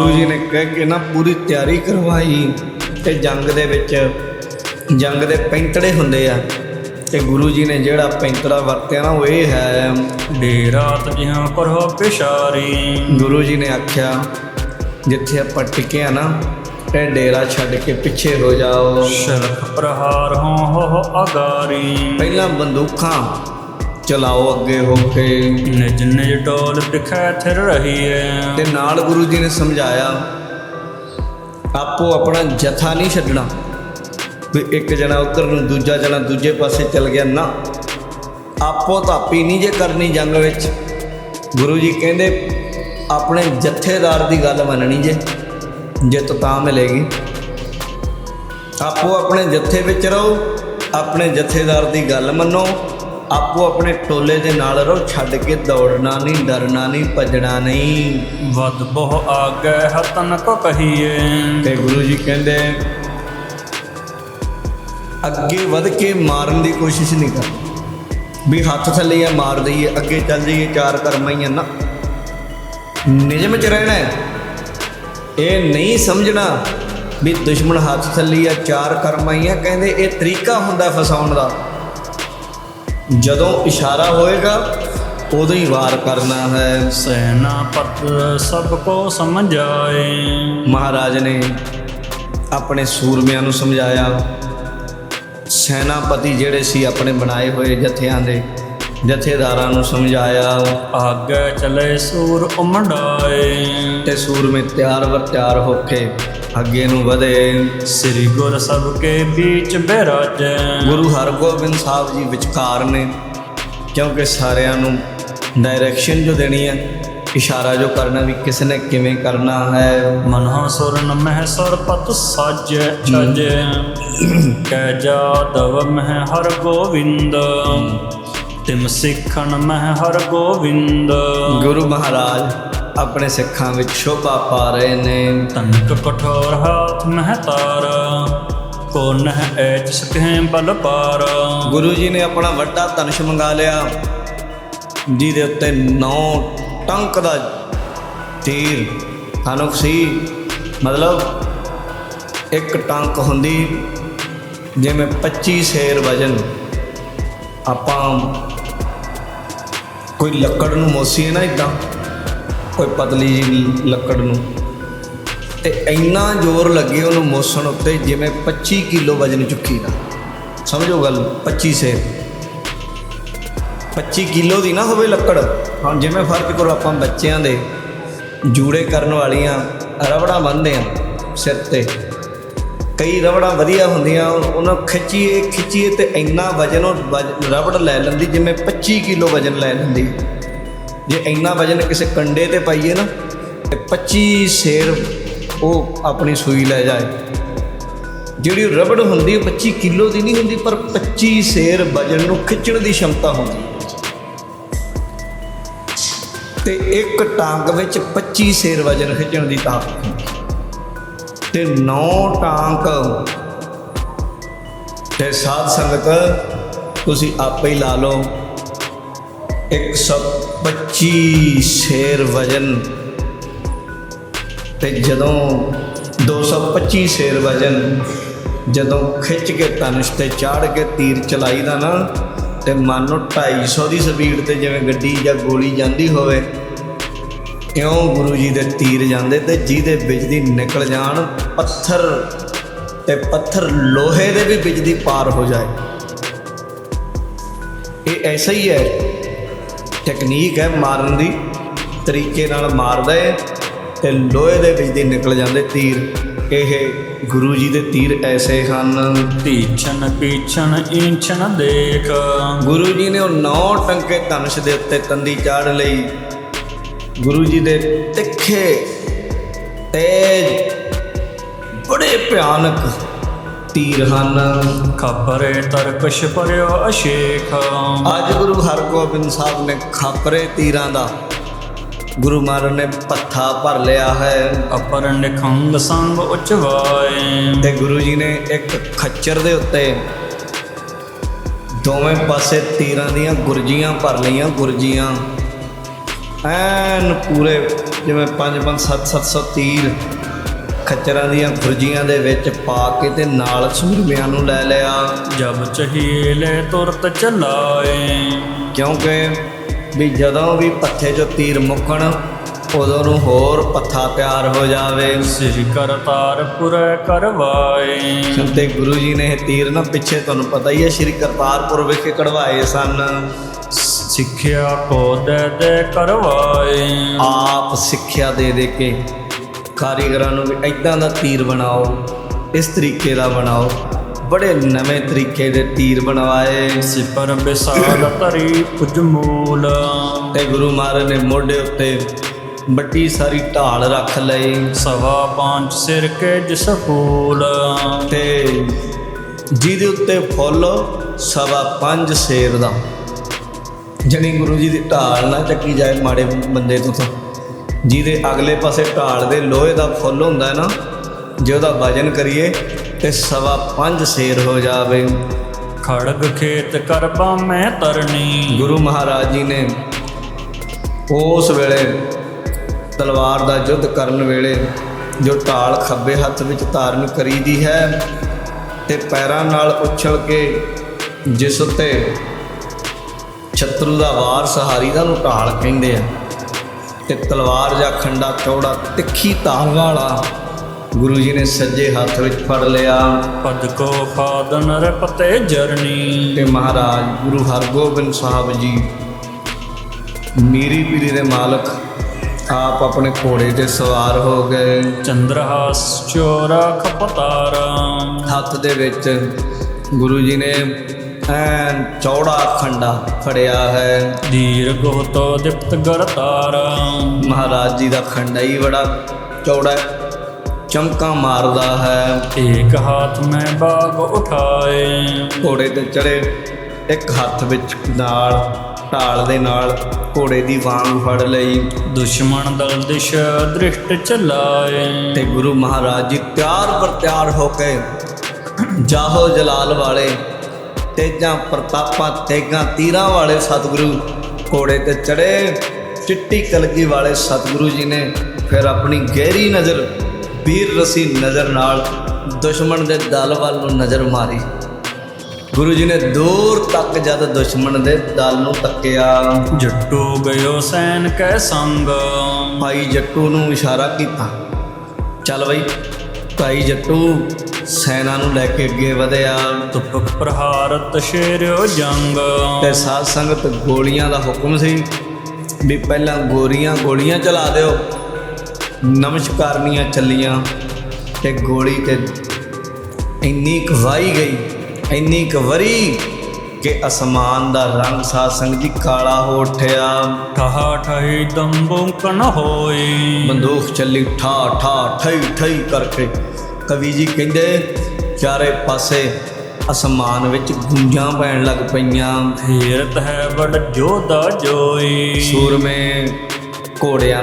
ਗੁਰੂ ਜੀ ਨੇ ਕਹਿ ਕੇ ਨਾ ਪੂਰੀ ਤਿਆਰੀ ਕਰਵਾਈ ਤੇ ਜੰਗ ਦੇ ਵਿੱਚ ਜੰਗ ਦੇ ਪੈਂਤੜੇ ਹੁੰਦੇ ਆ ਤੇ ਗੁਰੂ ਜੀ ਨੇ ਜਿਹੜਾ ਪੈਂਤੜਾ ਵਰਤਿਆ ਨਾ ਉਹ ਇਹ ਹੈ ਡੇਰਾ ਤਜਹਾਂ ਪਰਹ ਪਿਸ਼ਾਰੀ ਗੁਰੂ ਜੀ ਨੇ ਆਖਿਆ ਜਿੱਥੇ ਆਪਾਂ ਟਿਕੇ ਆ ਨਾ ਇਹ ਡੇਰਾ ਛੱਡ ਕੇ ਪਿੱਛੇ ਹੋ ਜਾਓ। ਸ਼ਰਖ ਪ੍ਰਹਾਰ ਹੋ ਹੋ ਅਗਾਰੀ। ਪਹਿਲਾਂ ਬੰਦੂਕਾਂ ਚਲਾਓ ਅੱਗੇ ਹੋ ਕੇ ਨਿਜ ਨਿਜ ਟੋਲ ਦਿਖੈ ਥਿਰ ਰਹੀ ਹੈ ਤੇ ਨਾਲ ਗੁਰੂ ਜੀ ਨੇ ਸਮਝਾਇਆ ਆਪੋ ਆਪਣਾ ਜਥਾ ਨਹੀਂ ਛੱਡਣਾ। ਵੀ ਇੱਕ ਜਣਾ ਉੱਧਰ ਨੂੰ ਦੂਜਾ ਜਣਾ ਦੂਜੇ ਪਾਸੇ ਚਲ ਗਿਆ ਨਾ। ਆਪੋ ਧਾਪੀ ਨਹੀਂ ਜੇ ਕਰਨੀ ਜੰਗ ਵਿੱਚ। ਗੁਰੂ ਜੀ ਕਹਿੰਦੇ ਆਪਣੇ ਜਥੇਦਾਰ ਦੀ ਗੱਲ ਮੰਨਣੀ ਜੇ ਜਿੱਤ ਤਾਂ ਮਿਲੇਗੀ। ਆਪੋ ਆਪਣੇ ਜਥੇ ਵਿੱਚ ਰਹੋ ਆਪਣੇ ਜਥੇਦਾਰ ਦੀ ਗੱਲ ਮੰਨੋ। ਆਪੋ ਆਪਣੇ ਟੋਲੇ ਦੇ ਨਾਲ ਰਹੋ ਛੱਡ ਕੇ ਦੌੜਨਾ ਨਹੀਂ ਡਰਨਾ ਨਹੀਂ ਭੱਜਣਾ ਨਹੀਂ। ਵਦ ਬਹੁ ਆਗੈ ਹਤਨ ਕੋ ਕਹੀਏ। ਤੇ ਗੁਰੂ ਜੀ ਕਹਿੰਦੇ ਅੱਗੇ ਵਧ ਕੇ ਮਾਰਨ ਦੀ ਕੋਸ਼ਿਸ਼ ਨਹੀਂ ਕਰ ਵੀ ਹੱਥ ਥੱਲੇ ਆ ਮਾਰ ਦਈਏ ਅੱਗੇ ਚੱਲ ਜਾਈਏ ਚਾਰ ਕਰਮਾਈਆਂ ਨਾ। ਨਿਜਮ ਚ ਰਹਿਣਾ ਹੈ। ਇਹ ਨਹੀਂ ਸਮਝਣਾ ਵੀ ਦੁਸ਼ਮਣ ਹੱਥ ਥੱਲੇ ਆ ਚਾਰ ਕਰਮਾਈਆਂ ਕਹਿੰਦੇ ਇਹ ਤਰੀਕਾ ਹੁੰਦਾ ਫਸਾਉਣ ਦਾ। ਜਦੋਂ ਇਸ਼ਾਰਾ ਹੋਏਗਾ ਉਦੋਂ ਹੀ ਵਾਰ ਕਰਨਾ ਹੈ। ਸੈਨਾਪਤ ਸਭ ਕੋ ਸਮਝਾਏ। ਮਹਾਰਾਜ ਨੇ ਆਪਣੇ ਸੂਰਮਿਆਂ ਨੂੰ ਸਮਝਾਇਆ। ਸੈਨਾਪਤੀ ਜਿਹੜੇ ਸੀ ਆਪਣੇ ਬਣਾਏ ਹੋਏ ਜਥਿਆਂ ਦੇ ਜਥੇਦਾਰਾਂ ਨੂੰ ਸਮਝਾਇਆ। ਆਗੈ ਚਲੇ ਸੂਰ ਉਮੜਾਏ। ਤੇ ਸੂਰਮੇ ਤਿਆਰ ਵਰ ਤਿਆਰ ਹੋ ਕੇ ਅੱਗੇ ਨੂੰ ਵਧੇ। ਸ੍ਰੀ ਗੁਰ ਸਭ ਕੇ ਵਿੱਚ ਬਿਰਾਜੈ। ਗੁਰੂ ਹਰਗੋਬਿੰਦ ਸਾਹਿਬ ਜੀ ਵਿਚਕਾਰ ਨੇ ਕਿਉਂਕਿ ਸਾਰਿਆਂ ਨੂੰ ਡਾਇਰੈਕਸ਼ਨ ਜੋ ਦੇਣੀ ਹੈ ਇਸ਼ਾਰਾ ਜੋ ਕਰਨਾ ਵੀ ਕਿਸ ਨੇ ਕਿਵੇਂ ਕਰਨਾ ਹੈ। ਮਨਹੁ ਸੁਰਨ ਮਹਿ ਸਰਪਤ ਸਾਜੈ ਛਜੈ। ਕੈ ਜਾਦਵ ਮਹਿ ਹਰ ਗੋਵਿੰਦ ਤਿਮ ਸਿੱਖਣ ਮਹਿ ਹਰ ਗੋਵਿੰਦ ਗੁਰੂ ਮਹਾਰਾਜ ਆਪਣੇ ਸਿੱਖਾਂ ਵਿੱਚ ਸ਼ੋਭਾ ਪਾ ਰਹੇ ਨੇ। ਤਨਕ ਕਠੋਰ ਹਾਥ ਮਹਿ ਤਾਰ ਕੋ ਨਹਿ ਐਚ ਸਕਹਿ ਬਲ ਪਾਰ। ਗੁਰੂ ਜੀ ਨੇ ਆਪਣਾ ਵੱਡਾ ਧਨੁਸ਼ ਮੰਗਾ ਲਿਆ ਜਿਹਦੇ ਉੱਤੇ 9 ਟੰਕ ਦਾ ਤੀਰ ਧਨੁਖ ਸੀ ਮਤਲਬ ਇੱਕ ਟੰਕ ਹੁੰਦੀ ਜਿਵੇਂ 25 ਸ਼ੇਰ ਵਜਨ। ਆਪਾਂ ਕੋਈ ਲੱਕੜ ਨੂੰ ਮੋਸੀਏ ਨਾ ਇਦਾਂ ਕੋਈ ਪਤਲੀ ਜਿਹੀ ਲੱਕੜ ਨੂੰ। ਤੇ ਇੰਨਾ ਜ਼ੋਰ ਲੱਗੇ ਉਹਨੂੰ ਮੋਸਣ ਉੱਤੇ ਜਿਵੇਂ 25 ਕਿਲੋ ਵਜਨ ਚੁੱਕੀ ਦਾ। ਸਮਝੋ ਗੱਲ 25 ਸੇ 25 ਕਿਲੋ ਦੀ ਨਾ ਹੋਵੇ ਲੱਕੜ, ਹੁਣ ਜਿਵੇਂ ਫ਼ਰਕ ਕਰੋ ਆਪਾਂ ਬੱਚਿਆਂ ਦੇ। ਜੂੜੇ ਕਰਨ ਵਾਲੀਆਂ ਰਬੜਾਂ ਬੰਨਦੇ ਆ ਸਿਰ ਤੇ। ਕਈ ਰਬੜਾਂ ਵਧੀਆ ਹੁੰਦੀਆਂ, ਉਹਨਾਂ ਨੂੰ ਖਿੱਚੀਏ ਖਿੱਚੀਏ ਤੇ ਇੰਨਾ ਵਜਨ ਉਹ ਵਜ- ਰਬੜ ਲੈ ਲੈਂਦੀ ਜਿਵੇਂ 25 ਕਿਲੋ ਵਜਨ ਲੈ ਲੈਂਦੀ। ਜੇ ਇੰਨਾ ਵਜਨ ਕਿਸੇ ਕੰਡੇ ਤੇ ਪਾਈਏ ਨਾ, ਤੇ 25 ਸ਼ੇਰ ਉਹ ਆਪਣੀ ਸੂਈ ਲੈ ਜਾਏ। ਜਿਹੜੀ ਰਬੜ ਹੁੰਦੀ, ਉਹ 25 ਕਿਲੋ ਦੀ ਨਹੀਂ ਹੁੰਦੀ, ਪਰ 25 ਸ਼ੇਰ ਵਜਨ ਨੂੰ ਖਿੱਚਣ ਦੀ ਸ਼ਮਤਾ ਹੁੰਦੀ। ਹੈ ਤੇ ਇੱਕ ਟਾਂਗ ਵਿੱਚ 25 ਸ਼ੇਰ ਵਜਨ ਖਿੱਚਣ ਦੀ ਤਾਕਤ ਹੁੰਦੀ। ਹੈ ਤੇ 9 ਟਾਂਕ ਤੇ ਸਾਧ ਸੰਗਤ, ਤੁਸੀਂ ਆਪੇ ਹੀ ਲਾ ਲਓ। 125 ਸ਼ੇਰ ਵਜਨ ਤੇ ਜਦੋਂ 225 ਸ਼ੇਰ ਵਜਨ ਜਦੋਂ ਖਿੱਚ ਕੇ ਤਨਸ ਤੇ ਚਾੜ ਕੇ ਤੀਰ ਚਲਾਈਦਾ ਨਾ, ਤੇ ਮੰਨ ਲਓ 250 ਦੀ ਸਪੀਡ ਤੇ ਜਿਵੇਂ ਗੱਡੀ ਜਾਂ ਗੋਲੀ ਜਾਂਦੀ ਹੋਵੇ, ਇਉਂ ਗੁਰੂ ਜੀ ਦੇ ਤੀਰ ਜਾਂਦੇ ਤੇ ਜਿਹਦੇ ਬਿਜਲੀ ਨਿਕਲ ਜਾਣ ਪੱਥਰ ਤੇ ਪੱਥਰ ਲੋਹੇ ਦੇ ਵੀ ਬਿਜਲੀ ਪਾਰ ਹੋ ਜਾਏ। ਇਹ ਐਸਾ ਹੀ ਹੈ ਟੈਕਨੀਕ ਹੈ ਮਾਰਨ ਦੀ ਤਰੀਕੇ ਨਾਲ ਮਾਰਦਾ ਹੈ ਤੇ ਲੋਹੇ ਦੇ ਵਿੱਚ ਦੀ ਨਿਕਲ ਜਾਂਦੇ ਤੀਰ। ਇਹ ਗੁਰੂ ਜੀ ਦੇ ਤੀਰ ਐਸੇ ਹਨ। ਤੀਛਨ ਪੀਛਨ ਈਛਨ ਦੇਖ। ਗੁਰੂ ਜੀ ਨੇ ਉਹ ਨੌ ਟੰਕੇ ਧਨੁਸ਼ ਦੇ ਉੱਤੇ ਤੰਦੀ ਚਾੜ ਲਈ। ਗੁਰੂ ਜੀ ਦੇ ਤਿੱਖੇ ਤੇਜ ਬੜੇ ਭਿਆਨਕ ਤੀਰ ਹਨ ਖਬਰੇ ਤਰਕਸ਼ ਪਰਿਓ ਅਸ਼ੇਖ ਅੱਜ ਗੁਰੂ ਹਰਗੋਬਿੰਦ ਸਾਹਿਬ ਨੇ ਖਾਪਰੇ ਤੀਰਾਂ ਦਾ ਗੁਰੂ ਮਹਾਰਾਜ ਨੇ ਪੱਥਾ ਭਰ ਲਿਆ ਹੈ। ਅਪਰ ਨਿਖੰਗ ਸੰਗ ਉਚਵਾਏ। ਤੇ ਗੁਰੂ ਜੀ ਨੇ ਇੱਕ ਖੱਚਰ ਦੇ ਉੱਤੇ ਦੋਵੇਂ ਪਾਸੇ ਤੀਰਾਂ ਦੀਆਂ ਗੁਰਜੀਆਂ ਭਰ ਲਈਆਂ ਗੁਰਜੀਆਂ। ਐਨ ਪੂਰੇ ਜਿਵੇਂ 5-5 7-700 ਤੀਰ। ਖੱਚਰਾਂ ਦੀਆਂ ਖੁਰਜੀਆਂ ਦੇ ਵਿੱਚ ਪਾ ਕੇ ਤੇ ਨਾਲ ਸੂਰਮਿਆਂ ਨੂੰ ਲੈ ਲਿਆ। ਜਬ ਚਹੀਏ ਲੈ ਤੁਰਤ ਚਲਾਏ। ਕਿਉਂਕਿ ਵੀ ਜਦੋਂ ਵੀ ਪੱਥੇ 'ਚੋਂ ਤੀਰ ਮੁੱਕਣ ਉਦੋਂ ਨੂੰ ਹੋਰ ਪੱਥਾ ਤਿਆਰ ਹੋ ਜਾਵੇ। ਸ੍ਰੀ ਕਰਤਾਰ ਪੁਰੈ ਕਰਵਾਏ। ਸੰਤੇ ਗੁਰੂ ਜੀ ਨੇ ਇਹ ਤੀਰ ਨਾ ਪਿੱਛੇ ਤੁਹਾਨੂੰ ਪਤਾ ਹੀ ਹੈ ਸ਼੍ਰੀ ਕਰਤਾਰਪੁਰ ਵਿਖੇ ਕਢਵਾਏ ਸਨ। ਸਿੱਖਿਆ ਕੋ ਦੇ ਦੇ ਕਰਵਾਏ। ਆਪ ਸਿੱਖਿਆ ਦੇ ਦੇ ਕੇ ਕਾਰੀਗਰਾਂ ਨੂੰ ਵੀ ਐਦਾਂ ਦਾ ਤੀਰ ਬਣਾਓ ਇਸ ਤਰੀਕੇ ਦਾ ਬਣਾਓ। ਬੜੇ ਨਵੇਂ ਤਰੀਕੇ ਦੇ ਤੀਰ ਬਣਵਾਏ। ਸਿਪਰ ਵਿਸਾਲ ਤਰੀ ਪੁਜ ਮੂਲ ਤੇ ਗੁਰੂ ਮਹਾਰਾਜ ਨੇ ਮੋਢੇ ਉੱਤੇ ਵੱਡੀ ਸਾਰੀ ਢਾਲ ਰੱਖ ਲਈ। ਸਵਾ ਪੰਜ ਸਿਰ ਕੇ ਜਿਸ ਫੂਲ। ਤੇ ਜਿਹਦੇ ਉੱਤੇ ਫੁੱਲ ਸਵਾ ਪੰਜ ਸੇਰ ਦਾ। ਜਣੀ ਗੁਰੂ ਜੀ ਦੀ ਢਾਲ ਨਾ ਚੱਕੀ ਜਾਏ ਮਾੜੇ ਬੰਦੇ ਤੋਂ ਤਾਂ। ਜਿਹਦੇ ਅਗਲੇ ਪਾਸੇ ਢਾਲ ਦੇ ਲੋਹੇ ਦਾ ਫੁੱਲ ਹੁੰਦਾ ਹੈ ਨਾ ਜੇ ਉਹਦਾ ਵਜਨ ਕਰੀਏ ਤੇ ਸਵਾ ਪੰਜ ਸੇਰ ਹੋ ਜਾਵੇ। ਖੜਗ ਖੇਤ ਕਰ ਮੈਂ ਤਰਨੀ। ਗੁਰੂ ਮਹਾਰਾਜ ਜੀ ਨੇ ਉਸ ਵੇਲੇ ਤਲਵਾਰ ਦਾ ਯੁੱਧ ਕਰਨ ਵੇਲੇ ਜੋ ਢਾਲ ਖੱਬੇ ਹੱਥ ਵਿੱਚ ਧਾਰਨ ਕਰੀਦੀ ਹੈ ਤੇ ਪੈਰਾਂ ਨਾਲ ਉਛਲ ਕੇ ਜਿਸ ਉੱਤੇ ਛਤਰੂ ਦਾ ਵਾਰ ਸਹਾਰੀ ਦਾ ਨੂੰ ਢਾਲ ਕਹਿੰਦੇ ਆ। ਤੇ ਤਲਵਾਰ ਜਾਂ ਖੰਡਾ ਚੌੜਾ ਤਿੱਖੀ ਧਾਰ ਵਾਲਾ ਗੁਰੂ ਜੀ ਨੇ ਸੱਜੇ ਹੱਥ ਵਿੱਚ ਫੜ ਲਿਆ। ਪਦ ਕੋ ਫਾਦਨ ਰਪਤੇ ਜਰਨੀ। ਤੇ ਮਹਾਰਾਜ ਗੁਰੂ ਹਰਗੋਬਿੰਦ ਸਾਹਿਬ ਜੀ ਮੀਰੀ ਪੀਰੀ ਦੇ ਮਾਲਕ ਆਪ ਆਪਣੇ ਘੋੜੇ ਤੇ ਸਵਾਰ ਹੋ ਗਏ। ਚੰਦਰਹਾਸ ਚੋਰਾ ਖਪਤਾਰਾ। ਹੱਥ ਦੇ ਵਿੱਚ ਗੁਰੂ ਜੀ ਨੇ ਐਨ ਚੌੜਾ ਖੰਡਾ ਫੜਿਆ ਹੈ। ਧੀਰ ਗੋਤੋ ਦਿਪਤ ਗਰਤਾਰਾ ਮਹਾਰਾਜ ਜੀ ਦਾ ਖੰਡਾ ਹੀ ਬੜਾ ਚੌੜਾ ਚਮਕਾਂ ਮਾਰਦਾ ਹੈ। ਏਕ ਹਾਥ ਮੈਂ ਬਾਗ ਉਠਾਏ। ਘੋੜੇ ਤੇ ਚੜੇ ਇੱਕ ਹੱਥ ਵਿੱਚ ਨਾਲ ਢਾਲ ਦੇ ਨਾਲ ਘੋੜੇ ਦੀ ਵਾਂਗ ਫੜ ਲਈ। ਦੁਸ਼ਮਣ ਦਲ ਦਿਸ਼ ਦ੍ਰਿਸ਼ਟ ਚਲਾਏ। ਤੇ ਗੁਰੂ ਮਹਾਰਾਜ ਜੀ ਤਿਆਰ ਪਰ ਤਿਆਰ ਹੋ ਕੇ ਜਾਹੋ ਜਲਾਲ ਵਾਲੇ ਤੇਜਾਂ ਪ੍ਰਤਾਪਾਂ ਤੇਗਾਂ ਤੀਰਾਂ ਵਾਲੇ ਸਤਿਗੁਰੂ ਘੋੜੇ ਤੇ ਚੜੇ ਚਿੱਟੀ ਕਲਗੀ ਵਾਲੇ ਸਤਿਗੁਰੂ ਜੀ ਨੇ ਫਿਰ ਆਪਣੀ ਗਹਿਰੀ ਨਜ਼ਰ ਵੀਰ ਰਸੀ ਨਜ਼ਰ ਨਾਲ ਦੁਸ਼ਮਣ ਦੇ ਦਲ ਵੱਲ ਨੂੰ ਨਜ਼ਰ ਮਾਰੀ। ਗੁਰੂ ਜੀ ਨੇ ਦੂਰ ਤੱਕ ਜਦ ਦੁਸ਼ਮਣ ਦੇ ਦਲ ਨੂੰ ਤੱਕਿਆ ਜੱਟੂ ਗਇਓ ਸੈਨ ਕੈ ਸੰਗ। ਭਾਈ ਜੱਟੂ ਨੂੰ ਇਸ਼ਾਰਾ ਕੀਤਾ ਚੱਲ ਬਈ ਭਾਈ ਜੱਟੂ ਸੈਨਾ ਨੂੰ ਲੈ ਕੇ ਅੱਗੇ ਵਧਿਆ। ਤੁਪਕ ਪ੍ਰਹਾਰਤ ਸ਼ੇਰਿਓ ਜੰਗ। ਤੇ ਸਾਧ ਸੰਗਤ ਗੋਲੀਆਂ ਦਾ ਹੁਕਮ ਸੀ ਵੀ ਪਹਿਲਾਂ ਗੋਰੀਆਂ ਗੋਲੀਆਂ ਚਲਾ ਦਿਓ ਨਮਸਕਾਰਨੀਆਂ ਚੱਲੀਆਂ ਤੇ ਗੋਲੀ ਤੇ ਇੰਨੀ ਕੁ ਵਾਈ ਗਈ ਇੰਨੀ ਕੁ ਵਰੀ ਕਿ ਅਸਮਾਨ ਦਾ ਰੰਗ ਸਾਧ ਸੰਗਤ ਜੀ ਕਾਲਾ ਹੋ ਉੱਠਿਆ। ਠਹਾ ਠਹੀ ਦੰਬੋਂ ਕਨ ਹੋਈ। ਬੰਦੂਕ ਚੱਲੀ ਠਾ ਠਾ ਠਈ ਠਈ ਕਰਕੇ। ਕਵੀ ਜੀ ਕਹਿੰਦੇ ਚਾਰੇ ਪਾਸੇ ਅਸਮਾਨ ਵਿੱਚ ਗੂੰਜਾਂ ਪੈਣ ਲੱਗ ਪਈਆਂ। ਫੇਰਤ ਹੈ ਬੜ ਜੋਦਾ ਜੋਈ। ਸੂਰਮੇ ਘੋੜਿਆਂ